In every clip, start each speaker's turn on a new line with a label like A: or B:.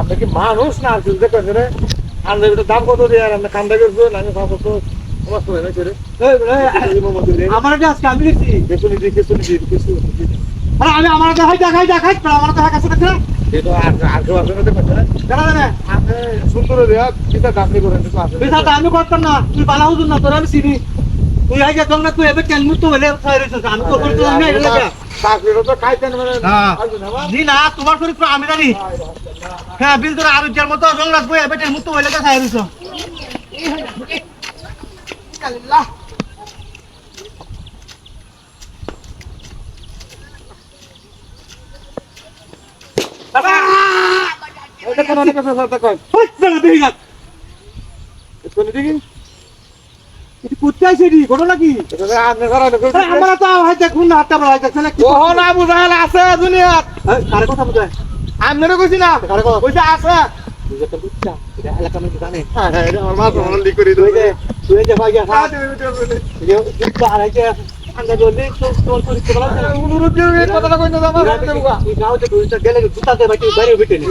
A: আপনি কি মানুষ না চিন্তা করছে রে? আন্দাজ এটা দাম কত দিয়ে আর আপনি কান্দা করছ না আমি ভাবো তো আমার
B: আজকে আমি দেখছি।
A: কিছু কিছু
B: আমি আমার দেখাই দেখাই দেখাই। আমার দেখা কাছে দেখছে
A: তো
B: আমি করতাম না তুই বালা হুজুর না তোর আমি চিনি। তুই আই গেছ না তুই এবার কেন মুতো হলে আমি তো করতে না
A: তো মানে
B: হ্যাঁ।
A: না
B: তোমার শরীর আমি জানি। হ্যাঁ বিল তোর আরও যার মতো রং লাগবে এবার কেন মুতো হলে খাই রইছ
A: এটা
B: শরীর তো বলা। না
A: অনুরোধ কথাটা কই না আমার
B: গেলে জুতাতে বাকি বাইরে নি।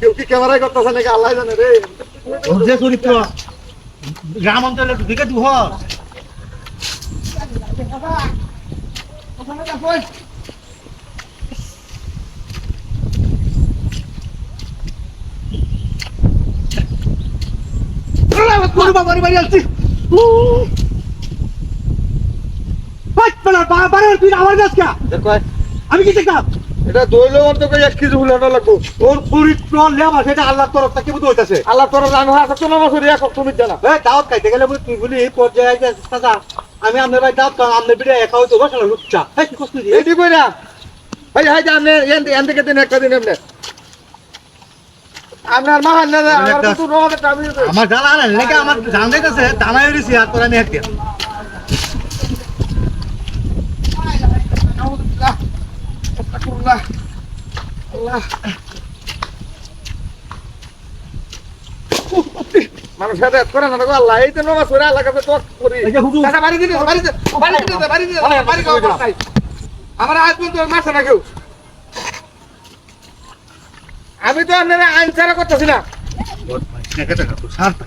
A: কেউ কি ক্যামেরায় করতেছে নাকি? আল্লাহ জানে রে।
B: ওর যে চরিত্র। গ্রাম অঞ্চলে দিকে তুই বাড়ি আসছি আমি কি দেখতাম
A: এটা দইলো অন্ত কই এক কেজি হুলানো লাগবো।
B: তোর চরিত্র লেবা সেটা আল্লাহ তরফ থেকে বুঝতে হইতাছে।
A: আল্লাহ তোর জানো আছে তো না বছর এক তুমি জানা।
B: এ দাওয়াত খাইতে গেলে বলে তুই বলি এই পর্যায়ে আইতে চাচা আমি আপনার ভাই দাওয়াত খাওয়া আপনার বিড়ে একা হইতো বসানো লুচ্চা। এই কি কষ্ট দিয়ে
A: এই দিবই না এই হাই জানে এন এন থেকে দিন একটা দিন এমনে আপনার আমার
B: জানা না লেগে আমার জান হইছি আর তোরা নিয়ে
A: আল্লাহ আল্লাহ মানুষ সাথে করে না আল্লাহ এই তো নমাজ আল্লাহ কাছে করি চাচা বাড়ি বাড়ি বাড়ি বাড়ি বাড়ি খাওয়া নাই আমার আজ পর্যন্ত মারছে না কেউ আমি তো আপনারা আইন ছাড়া করতেছি না
B: আমার